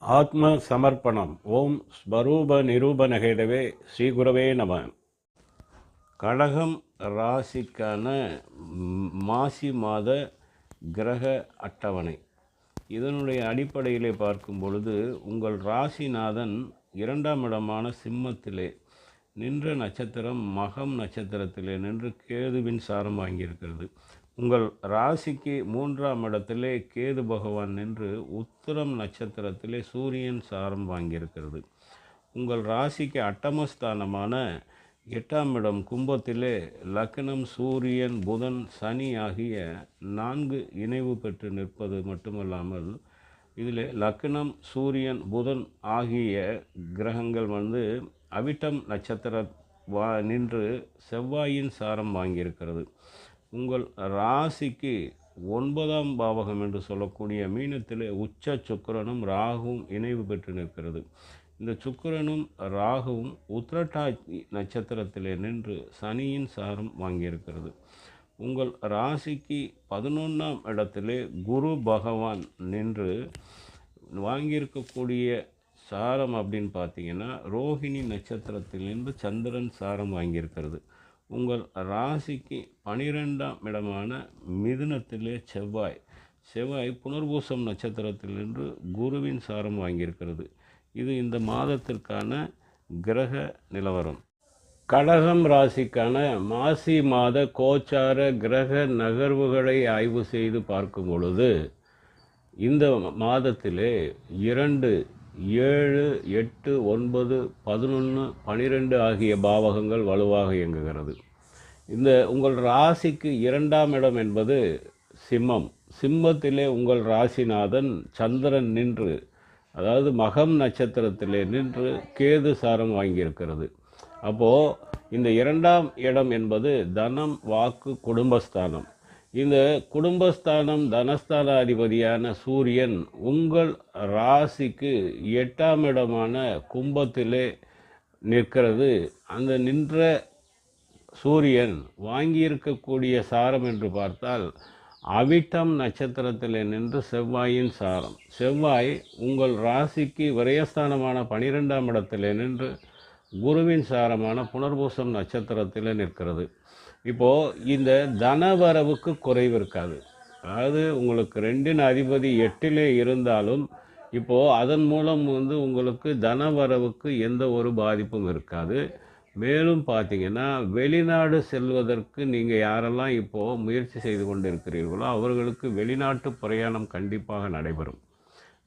ஆத்ம சமர்ப்பணம் ஓம் ஸ்வரூப நிரூபணகேதவே ஸ்ரீகுரவே நம. கடகம் ராசிக்கான மாசி மாத கிரக அட்டவணை. இதனுடைய அடிப்படையிலே பார்க்கும் பொழுது உங்கள் ராசிநாதன் இரண்டாம் இடமான சிம்மத்திலே நின்ற நட்சத்திரம் மகம் நட்சத்திரத்திலே நின்று கேதுவின் சாரம் வாங்கியிருக்கிறது. உங்கள் ராசிக்கு மூன்றாம் இடத்திலே கேது பகவான் நின்று உத்திரம் நட்சத்திரத்திலே சூரியன் சாரம் வாங்கியிருக்கிறது. உங்கள் ராசிக்கு அட்டமஸ்தானமான எட்டாம் இடம் கும்பத்திலே லக்னம் சூரியன் புதன் சனி ஆகிய நான்கு இணைவு பெற்று நிற்பது மட்டுமல்லாமல் இதில் லக்னம் சூரியன் புதன் ஆகிய கிரகங்கள் வந்து அவிட்டம் நட்சத்திர வா நின்று செவ்வாயின் சாரம் வாங்கியிருக்கிறது. உங்கள் ராசிக்கு ஒன்பதாம் பாவகம் என்று சொல்லக்கூடிய மீனத்திலே உச்ச சுக்கிரனும் ராகுவும் இணைவு பெற்று நிற்கிறது. இந்த சுக்கிரனும் ராகுவும் உத்திரட்டாதி நட்சத்திரத்திலே நின்று சனியின் சாரம் வாங்கியிருக்கிறது. உங்கள் ராசிக்கு பதினொன்றாம் இடத்திலே குரு பகவான் நின்று வாங்கியிருக்கக்கூடிய சாரம் அப்படின்னு பார்த்தீங்கன்னா ரோஹிணி நட்சத்திரத்திலிருந்து சந்திரன் சாரம் வாங்கியிருக்கிறது. உங்கள் ராசிக்கு பனிரெண்டாம் இடமான மிதுனத்திலே செவ்வாய். செவ்வாய் புனர்பூசம் நட்சத்திரத்திலிருந்து குருவின் சாரம் வாங்கியிருக்கிறது. இது இந்த மாதத்திற்கான கிரக நிலவரம். கடகம் ராசிக்கான மாசி மாத கோச்சார கிரக நகர்வுகளை ஆய்வு செய்து பார்க்கும் பொழுது இந்த மாதத்திலே இரண்டு ஏழு எட்டு ஒன்பது பதினொன்று பனிரெண்டு ஆகிய பாவகங்கள் வலுவாக இயங்குகிறது. இந்த உங்கள் ராசிக்கு இரண்டாம் இடம் என்பது சிம்மம். சிம்மத்திலே உங்கள் ராசிநாதன் சந்திரன் நின்று அதாவது மகம் நட்சத்திரத்திலே நின்று கேது சாரம் வாங்கியிருக்கிறது. அப்போது இந்த இரண்டாம் இடம் என்பது தனம் வாக்கு குடும்பஸ்தானம். இந்த குடும்பஸ்தானம் தனஸ்தான அதிபதியான சூரியன் உங்கள் ராசிக்கு எட்டாம் இடமான கும்பத்திலே நிற்கிறது. அந்த நின்ற சூரியன் வாங்கியிருக்கக்கூடிய சாரம் என்று பார்த்தால் அவிட்டம் நட்சத்திரத்தில் நின்று செவ்வாயின் சாரம். செவ்வாய் உங்கள் ராசிக்கு விரயஸ்தானமான பனிரெண்டாம் இடத்தில் நின்று குருவின் சாரமான புனர்பூசம் நட்சத்திரத்தில் நிற்கிறது. இப்போது இந்த தனவரவுக்கு குறைவு இருக்காது. அதாவது உங்களுக்கு ரெண்டின் அதிபதி எட்டிலே இருந்தாலும் இப்போது அதன் மூலம் வந்து உங்களுக்கு தனவரவுக்கு எந்த ஒரு பாதிப்பும் இருக்காது. மேலும் பார்த்தீங்கன்னா வெளிநாடு செல்வதற்கு நீங்கள் யாரெல்லாம் இப்போது முயற்சி செய்து கொண்டு இருக்கிறீர்களோ அவர்களுக்கு வெளிநாட்டு பிரயாணம் கண்டிப்பாக நடைபெறும்.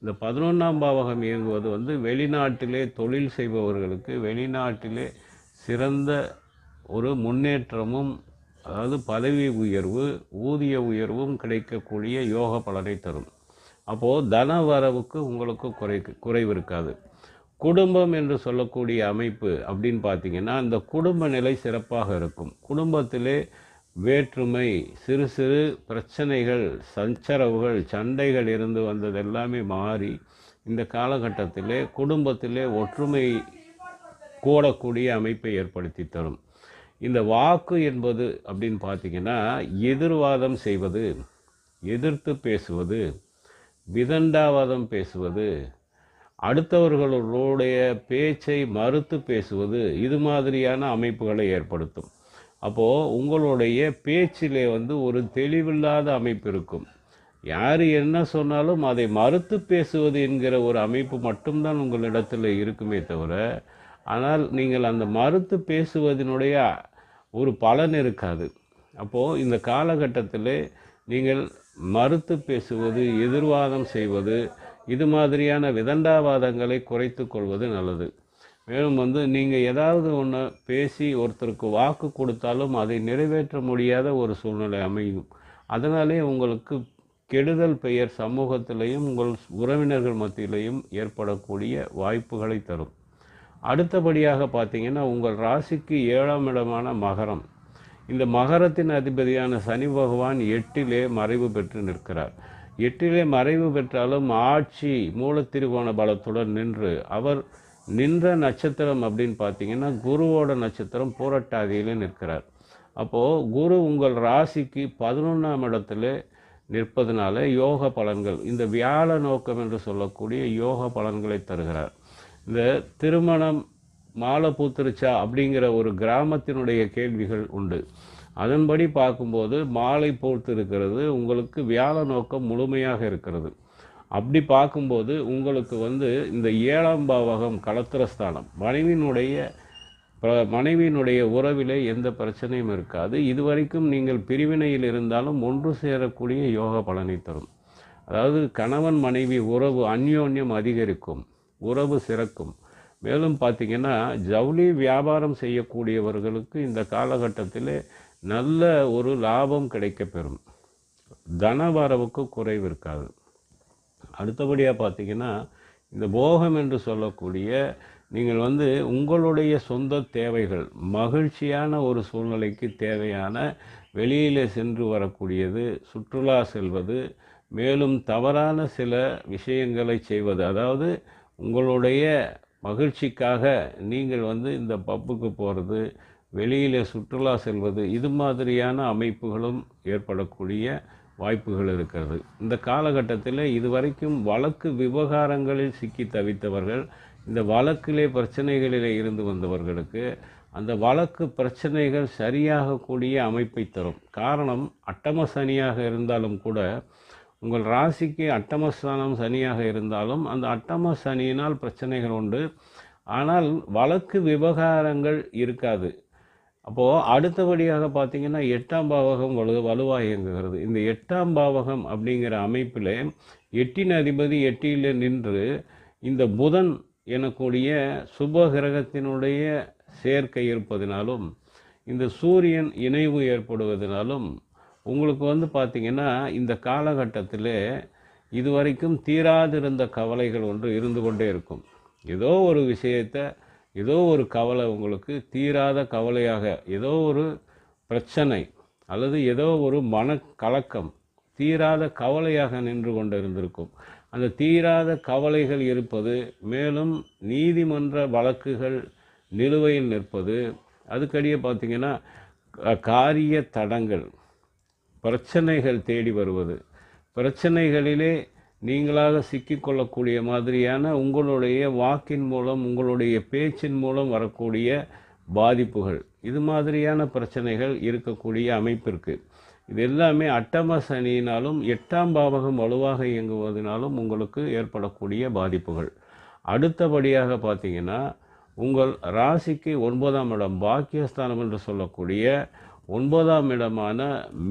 இந்த பதினொன்றாம் பாவகம் இயங்குவது வந்து வெளிநாட்டிலே தொழில் செய்பவர்களுக்கு வெளிநாட்டிலே சிறந்த ஒரு முன்னேற்றமும் அதாவது பதவி உயர்வு ஊதிய உயர்வும் கிடைக்கக்கூடிய யோக பலனை தரும். அப்போது தன வரவுக்கு உங்களுக்கு குறை குறைவு இருக்காது. குடும்பம் என்று சொல்லக்கூடிய அமைப்பு அப்படின்னு பார்த்தீங்கன்னா அந்த குடும்ப நிலை சிறப்பாக இருக்கும். குடும்பத்திலே வேற்றுமை சிறு சிறு பிரச்சனைகள் சச்சரவுகள் சண்டைகள் இருந்து வந்தது எல்லாமே மாறி இந்த காலகட்டத்திலே குடும்பத்திலே ஒற்றுமை கூடக்கூடிய அமைப்பை ஏற்படுத்தி தரும். இந்த வாக்கு என்பது அப்படின்னு பார்த்தீங்கன்னா எதிர்வாதம் செய்வது எதிர்த்து பேசுவது விதண்டாவாதம் பேசுவது அடுத்தவர்களுடைய பேச்சை மறுத்து பேசுவது இது மாதிரியான அமைப்புகளை ஏற்படுத்தும். அப்போது உங்களுடைய பேச்சிலே வந்து ஒரு தெளிவில்லாத அமைப்பு இருக்கும். யார் என்ன சொன்னாலும் அதை மறுத்து பேசுவது என்கிற ஒரு அமைப்பு மட்டும்தான் உங்களிடத்தில் இருக்குமே தவிர ஆனால் நீங்கள் அந்த மறுத்து பேசுவதனுடைய ஒரு பலன் இருக்காது. அப்போது இந்த காலகட்டத்தில் நீங்கள் மறுத்து பேசுவது எதிர்வாதம் செய்வது இது மாதிரியான விதண்டாவாதங்களை குறைத்து கொள்வது நல்லது. மேலும் வந்து நீங்கள் ஏதாவது ஒன்று பேசி ஒருத்தருக்கு வாக்கு கொடுத்தாலும் அதை நிறைவேற்ற முடியாத ஒரு சூழ்நிலை அமையும். அதனாலே உங்களுக்கு கெடுதல் பெயர் சமூகத்திலையும் உங்கள் உறவினர்கள் மத்தியிலையும் ஏற்படக்கூடிய வாய்ப்புகளை தரும். அடுத்தபடியாக பார்த்தீங்கன்னா உங்கள் ராசிக்கு ஏழாம் இடமான மகரம். இந்த மகரத்தின் அதிபதியான சனி பகவான் எட்டிலே மறைவு பெற்று நிற்கிறார். எட்டிலே மறைவு பெற்றாலும் ஆட்சி மூலத்திருகோண பலத்துடன் நின்று அவர் நின்ற நட்சத்திரம் அப்படின்னு பார்த்தீங்கன்னா குருவோட நட்சத்திரம் பூரட்டாதியில் நிற்கிறார். அப்போது குரு உங்கள் ராசிக்கு பதினொன்றாம் இடத்துல நிற்பதனால யோக பலன்கள் இந்த வியாழ நோக்கம் என்று சொல்லக்கூடிய யோக பலன்களை தருகிறார். இந்த திருமணம் மாலை பூத்துருச்சா அப்படிங்கிற ஒரு கிராமத்தினுடைய கேள்விகள் உண்டு. அதன்படி பார்க்கும்போது மாலை பூத்திருக்கிறது உங்களுக்கு வியாழ நோக்கம் முழுமையாக இருக்கிறது. அப்படி பார்க்கும்போது உங்களுக்கு வந்து இந்த ஏழாம் பாவகம் கலத்திரஸ்தானம். மனைவியினுடைய ப- மனைவியினுடைய உறவிலே எந்த பிரச்சனையும் இருக்காது. இதுவரைக்கும் நீங்கள் பிரிவினையில் இருந்தாலும் ஒன்று சேரக்கூடிய யோக பலனை தரும். அதாவது கணவன் மனைவி உறவு அந்யோன்யம் அதிகரிக்கும். உறவு சிறக்கும். மேலும் பார்த்தீங்கன்னா ஜவுளி வியாபாரம் செய்யக்கூடியவர்களுக்கு இந்த காலகட்டத்தில் நல்ல ஒரு லாபம் கிடைக்கப்பெறும். தனவரவுக்கு குறைவு இருக்காது. அடுத்தபடியாக பார்த்தீங்கன்னா இந்த போகம் என்று சொல்லக்கூடிய நீங்கள் வந்து உங்களுடைய சொந்த தேவைகள் மகிழ்ச்சியான ஒரு சூழ்நிலைக்கு தேவையான வெளியிலே சென்று வரக்கூடியது சுற்றுலா செல்வது மேலும் தவறான சில விஷயங்களை செய்வது அதாவது உங்களுடைய மகிழ்ச்சிக்காக நீங்கள் வந்து இந்த பப்புக்கு போகிறது வெளியில் சுற்றுலா செல்வது இது மாதிரியான அமைப்புகளும் ஏற்படக்கூடிய வாய்ப்புகள் இருக்கிறது. இந்த காலகட்டத்தில் இதுவரைக்கும் வழக்கு விவகாரங்களில் சிக்கி தவித்தவர்கள் இந்த வழக்கிலே பிரச்சனைகளிலே இருந்து வந்தவர்களுக்கு அந்த வழக்கு பிரச்சனைகள் சரியாகக்கூடிய அமைப்பை தரும். காரணம் அட்டம சனியாக இருந்தாலும் கூட உங்கள் ராசிக்கு அட்டமஸ்தானம் சனியாக இருந்தாலும் அந்த அட்டம சனியினால் பிரச்சனைகள் உண்டு. ஆனால் வழக்கு விவகாரங்கள் இருக்காது. அப்போது அடுத்தபடியாக பார்த்தீங்கன்னா எட்டாம் பாவகம் வலு வலுவாக இயங்குகிறது. இந்த எட்டாம் பாவகம் அப்படிங்கிற அமைப்பில் எட்டின் அதிபதி எட்டியில் நின்று இந்த புதன் எனக்கூடிய சுப கிரகத்தினுடைய சேர்க்கை இருப்பதினாலும் இந்த சூரியன் இணைவு ஏற்படுவதனாலும் உங்களுக்கு வந்து பார்த்திங்கன்னா இந்த காலகட்டத்தில் இதுவரைக்கும் தீராதிருந்த கவலைகள் ஒன்று இருந்து கொண்டே இருக்கும். ஏதோ ஒரு விஷயத்தை ஏதோ ஒரு கவலை உங்களுக்கு தீராத கவலையாக ஏதோ ஒரு பிரச்சனை அல்லது ஏதோ ஒரு மனக்கலக்கம் தீராத கவலையாக நின்று கொண்டு இருந்திருக்கும். அந்த தீராத கவலைகள் இருப்பது மேலும் நீதிமன்ற வழக்குகள் நிலுவையில் நிற்பது அதுக்கடியே பார்த்தீங்கன்னா காரிய தடங்கள் பிரச்சனைகள் தேடி வருவது. பிரச்சனைகளிலே நீங்களாக சிக்கிக்கொள்ளக்கூடிய மாதிரியான உங்களுடைய வாக்கின் மூலம் உங்களுடைய பேச்சின் மூலம் வரக்கூடிய பாதிப்புகள். இது மாதிரியான பிரச்சனைகள் இருக்கக்கூடிய அமைப்பிற்கு. இது எல்லாமே அட்டம சனியினாலும் எட்டாம் பாவகம் வலுவாக இயங்குவதனாலும் உங்களுக்கு ஏற்படக்கூடிய பாதிப்புகள். அடுத்தபடியாக பார்த்தீங்கன்னா உங்கள் ராசிக்கு ஒன்பதாம் இடம் பாக்கியஸ்தானம் என்று சொல்லக்கூடிய ஒன்பதாம் இடமான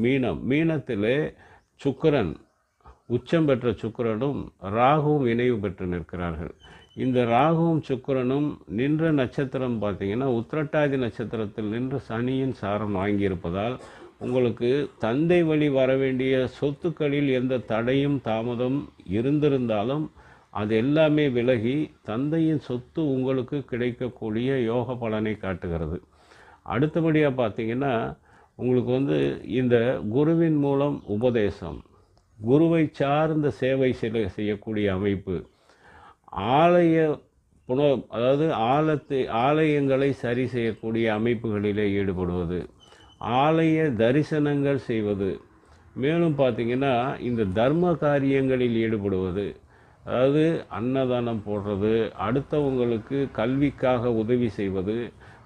மீனம். மீனத்திலே சுக்கிரன் உச்சம் பெற்ற சுக்கரனும் ராகுவும் இணைவு பெற்று நிற்கிறார்கள். இந்த ராகுவும் சுக்கிரனும் நின்ற நட்சத்திரம் பார்த்தீங்கன்னா உத்திரட்டாதி நட்சத்திரத்தில் நின்று சனியின் சாரம் வாங்கியிருப்பதால் உங்களுக்கு தந்தை வழி வர வேண்டிய சொத்துக்களில் எந்த தடையும் தாமதம் இருந்திருந்தாலும் அது எல்லாமே விலகி தந்தையின் சொத்து உங்களுக்கு கிடைக்கக்கூடிய யோக பலனை காட்டுகிறது. அடுத்தபடியாக பார்த்தீங்கன்னா உங்களுக்கு வந்து இந்த குருவின் மூலம் உபதேசம் குருவை சார்ந்த சேவை செய்ய செய்யக்கூடிய அமைப்பு ஆலய புன அதாவது ஆலத்தை ஆலயங்களை சரி செய்யக்கூடிய அமைப்புகளிலே ஈடுபடுவது ஆலய தரிசனங்கள் செய்வது மேலும் பார்த்தீங்கன்னா இந்த தர்ம காரியங்களில் ஈடுபடுவது அதாவது அன்னதானம் போடுறது அடுத்தவங்களுக்கு கல்விக்காக உதவி செய்வது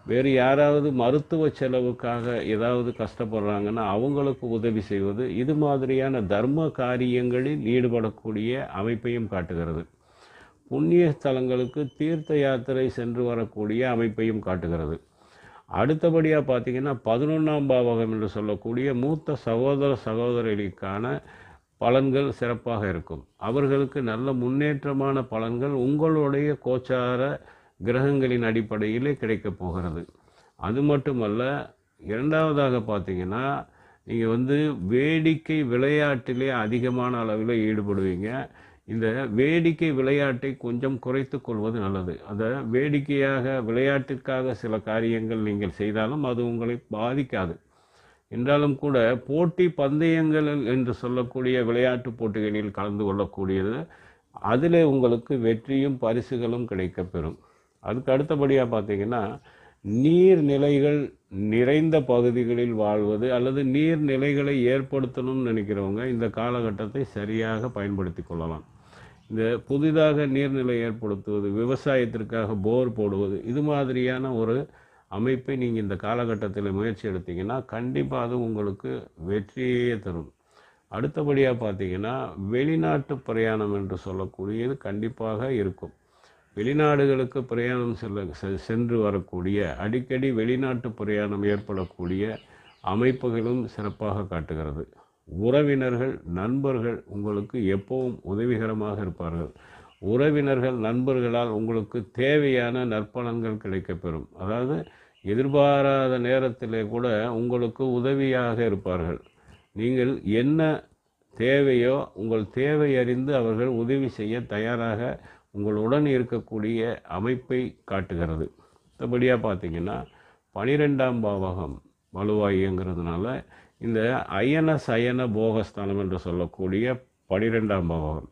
வேறு யாராவது மருத்துவ செலவுக்காக ஏதாவது கஷ்டப்படுறாங்கன்னா அவங்களுக்கு உதவி செய்வது இது மாதிரியான தர்ம காரியங்களில் ஈடுபடக்கூடிய அமைப்பையும் காட்டுகிறது. புண்ணிய ஸ்தலங்களுக்கு தீர்த்த யாத்திரை சென்று வரக்கூடிய அமைப்பையும் காட்டுகிறது. அடுத்தபடியாக பார்த்தீங்கன்னா பதினொன்றாம் பாவகம் என்று சொல்லக்கூடிய மூத்த சகோதர சகோதரிகளுக்கான பலன்கள் சிறப்பாக இருக்கும். அவர்களுக்கு நல்ல முன்னேற்றமான பலன்கள் உங்களுடைய கோச்சார கிரகங்களின் அடிப்படையிலே கிடைக்கப் போகிறது. அது மட்டுமல்ல இரண்டாவதாக பார்த்தீங்கன்னா நீங்கள் வந்து வேடிக்கை விளையாட்டிலே அதிகமான அளவில் ஈடுபடுவீங்க. இந்த வேடிக்கை விளையாட்டை கொஞ்சம் குறைத்து கொள்வது நல்லது. அதை வேடிக்கையாக விளையாட்டிற்காக சில காரியங்கள் நீங்கள் செய்தாலும் அது உங்களை பாதிக்காது. என்றாலும் கூட போட்டி பந்தயங்கள் என்று சொல்லக்கூடிய விளையாட்டு போட்டிகளில் கலந்து கொள்ளக்கூடியது அதில் உங்களுக்கு வெற்றியும் பரிசுகளும் கிடைக்கப்பெறும். அதுக்கு அடுத்தபடியாக பார்த்தீங்கன்னா நீர்நிலைகள் நிறைந்த பகுதிகளில் வாழ்வது அல்லது நீர்நிலைகளை ஏற்படுத்தணும்னு நினைக்கிறவங்க இந்த காலகட்டத்தை சரியாக பயன்படுத்தி கொள்ளலாம். இந்த புதிதாக நீர்நிலை ஏற்படுத்துவது விவசாயத்திற்காக போர் போடுவது இது மாதிரியான ஒரு அமைப்பை நீங்கள் இந்த காலகட்டத்தில் முயற்சி எடுத்தீங்கன்னா கண்டிப்பாக அது உங்களுக்கு வெற்றியே தரும். அடுத்தபடியாக பார்த்தீங்கன்னா வெளிநாட்டு பிரயாணம் என்று சொல்லக்கூடியது கண்டிப்பாக இருக்கும். வெளிநாடுகளுக்கு பிரயாணம் செல்ல செ- சென்று வரக்கூடிய அடிக்கடி வெளிநாட்டு பிரயாணம் ஏற்படக்கூடிய அமைப்புகளும் சிறப்பாக காட்டுகிறது. உறவினர்கள் நண்பர்கள் உங்களுக்கு எப்பவும் உதவிகரமாக இருப்பார்கள். உறவினர்கள் நண்பர்களால் உங்களுக்கு தேவையான நற்பலன்கள் கிடைக்கப்பெறும். அதாவது எதிர்பாராத நேரத்திலே கூட உங்களுக்கு உதவியாக இருப்பார்கள். நீங்கள் என்ன தேவையோ உங்கள் தேவை அறிந்து அவர்கள் உதவி செய்ய தயாராக உங்களுடன் இருக்கக்கூடிய அமைப்பை காட்டுகிறது. மற்றபடியாக பார்த்தீங்கன்னா பனிரெண்டாம் பாவகம் வலுவாய் இந்த அயன சயன போகஸ்தானம் என்று சொல்லக்கூடிய பனிரெண்டாம் பாவகம்.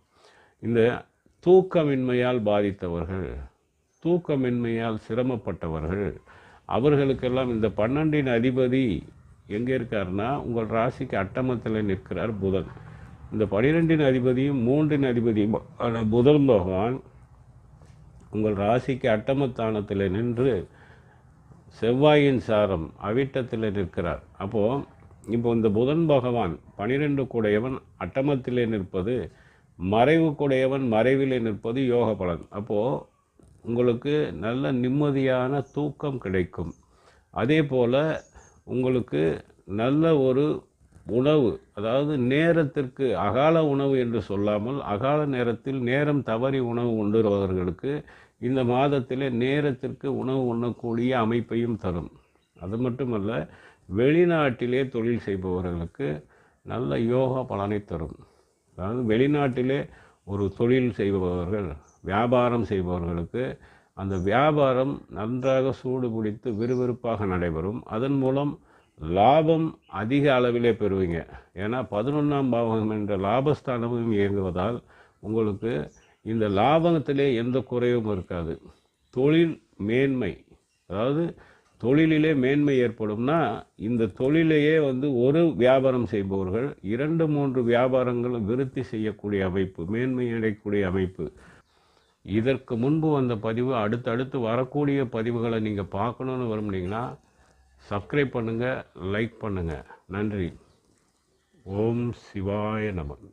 இந்த தூக்கமின்மையால் பாதித்தவர்கள் தூக்கமின்மையால் சிரமப்பட்டவர்கள் அவர்களுக்கெல்லாம் இந்த பன்னெண்டின் அதிபதி எங்கே இருக்காருன்னா உங்கள் ராசிக்கு அட்டமத்தில் நிற்கிறார் புதன். இந்த பனிரெண்டின் அதிபதியும் மூன்றின் அதிபதியும் புதன் பகவான் உங்கள் ராசிக்கு அட்டமத்தானத்தில் நின்று செவ்வாயின் சாரம் அவிட்டத்தில் நிற்கிறார். அப்போது இப்போ இந்த புதன் பகவான் பனிரெண்டு கூடையவன் அட்டமத்திலே நிற்பது மறைவு கூடையவன் மறைவிலே நிற்பது யோக பலன். அப்போது உங்களுக்கு நல்ல நிம்மதியான தூக்கம் கிடைக்கும். அதே போல் உங்களுக்கு நல்ல ஒரு உணவு அதாவது நேரத்திற்கு அகால உணவு என்று சொல்லாமல் அகால நேரத்தில் நேரம் தவறி உணவு உண்டுறவர்களுக்கு இந்த மாதத்தில் நேரத்திற்கு உணவு உண்ணக்கூடிய அமைப்பையும் தரும். அது மட்டுமல்ல வெளிநாட்டிலே தொழில் செய்பவர்களுக்கு நல்ல யோகா பலனை தரும். அதாவது வெளிநாட்டிலே ஒரு தொழில் செய்பவர்கள் வியாபாரம் செய்பவர்களுக்கு அந்த வியாபாரம் நன்றாக சூடு பிடித்து விறுவிறுப்பாக நடைபெறும். அதன் மூலம் லாபம் அதிக அளவிலே பெறுவீங்க. ஏன்னா பதினொன்றாம் பாவகம் என்ற லாபஸ்தானமும் இயங்குவதால் உங்களுக்கு இந்த லாபத்திலே எந்த குறைவும் இருக்காது. தொழில் மேன்மை அதாவது தொழிலிலே மேன்மை ஏற்படும்னா இந்த தொழிலையே வந்து ஒரு வியாபாரம் செய்பவர்கள் இரண்டு மூன்று வியாபாரங்களும் விருத்தி செய்யக்கூடிய அமைப்பு மேன்மை அடையக்கூடிய அமைப்பு. இதற்கு முன்பு வந்த பதிவு அடுத்தடுத்து வரக்கூடிய பதிவுகளை நீங்கள் பார்க்கணுன்னு விரும்புனீங்கன்னா சப்ஸ்கிரைப் பண்ணுங்கள் லைக் பண்ணுங்கள் நன்றி. ஓம் சிவாய நமன்